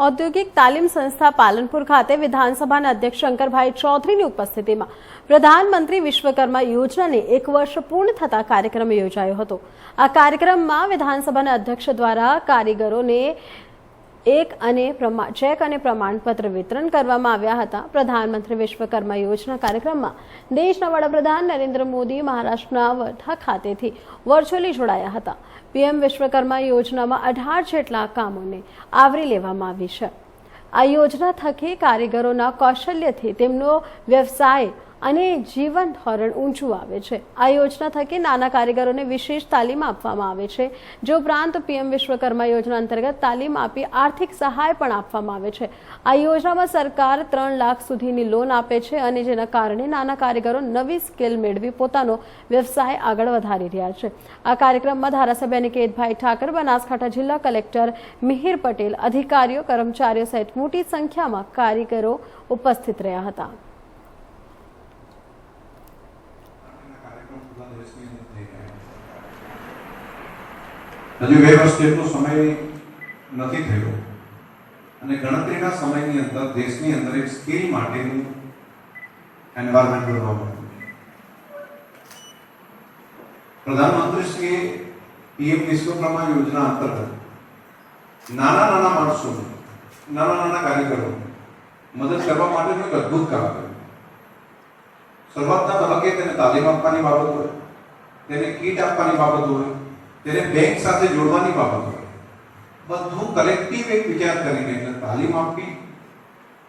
ઔદ્યોગિક તાલીમ સંસ્થા પાલનપુર ખાતે વિધાનસભાના અધ્યક્ષ શંકરભાઈ ચૌધરીની ઉપસ્થિતિમાં પ્રધાનમંત્રી વિશ્વકર્મા યોજનાને એક વર્ષ પૂર્ણ થતા કાર્યક્રમ યોજાયો હતો. આ કાર્યક્રમમાં વિધાનસભાના અધ્યક્ષ દ્વારા કારીગરોને એક અને ચેક અને પ્રમાણપત્ર વિતરણ કરવામાં આવ્યા હતા. પ્રધાનમંત્રી વિશ્વકર્મા યોજના કાર્યક્રમમાં દેશના વડાપ્રધાન નરેન્દ્ર મોદી મહારાષ્ટ્રના વર્ધા ખાતેથી વર્ચ્યુઅલી જોડાયા હતા. પીએમ વિશ્વકર્મા યોજનામાં અઢાર જેટલા કામોને આવરી લેવામાં આવી છે. આ યોજના થકી કારીગરોના કૌશલ્યથી તેમનો વ્યવસાય અને જીવન ધોરણ ઊંચું આવે છે. આ યોજના થકી નાના કારીગરોને વિશેષ તાલીમ આપવામાં આવે છે. જે ઉપરાંત પીએમ વિશ્વકર્મા યોજના અંતર્ગત તાલીમ આપી આર્થિક સહાય પણ આપવામાં આવે છે. આ યોજનામાં સરકાર ત્રણ લાખ સુધીની લોન આપે છે અને જેના કારણે નાના કારીગરો નવી સ્કિલ મેળવી પોતાનો વ્યવસાય આગળ વધારી રહ્યા છે. આ કાર્યક્રમમાં ધારાસભ્ય નિકેતભાઈ ઠાકર, બનાસકાંઠા જિલ્લા કલેક્ટર મિહિર પટેલ, અધિકારીઓ, કર્મચારીઓ સહિત મોટી સંખ્યામાં કારીગરો ઉપસ્થિત રહ્યા હતા કાર્યક્રમ પૂરા દેશની અંદર થઈ રહ્યા છે. હજુ બે વર્ષ જેટલો સમય નથી થયો અને ગણતરીના સમયની અંદર દેશની અંદર એક સ્કિલ માટેનું એન્વાયરમેન્ટ બનવા પ્રધાનમંત્રીશ્રીએ પીએમ વિશ્વકર્મા યોજના અંતર્ગત નાના નાના માણસો નાના નાના કાર્યકરો મદદ કરવા માટેનું એક અદ્ભુત કામ કર્યું. શરૂઆતના તબક્કે તેને તાલીમ આપવાની બાબત હોય તેને કીટ આપવાની બાબત હોય, તેને બેંક સાથે જોડવાની બાબત હોય. બધું કલેક્ટિવ એક વિચાર કરીને એટલે તાલીમ આપવી,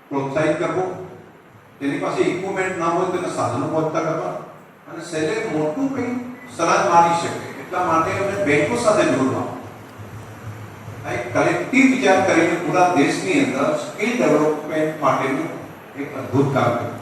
પ્રોત્સાહિત કરવો, તેની પાસે ઇક્વિપમેન્ટ ના હોય તેને સાધનો પહોંચતા કરવા અને સેલે મોટું કંઈ સલાહ મારી શકે, એટલા માટે અમે બેંકો સાથે જોડવા. આ એક કલેક્ટિવ વિચાર કરીને પૂરા દેશની અંદર સ્કિલ ડેવલપમેન્ટ માટેનું એક અદ્ભુત કામ કર્યું.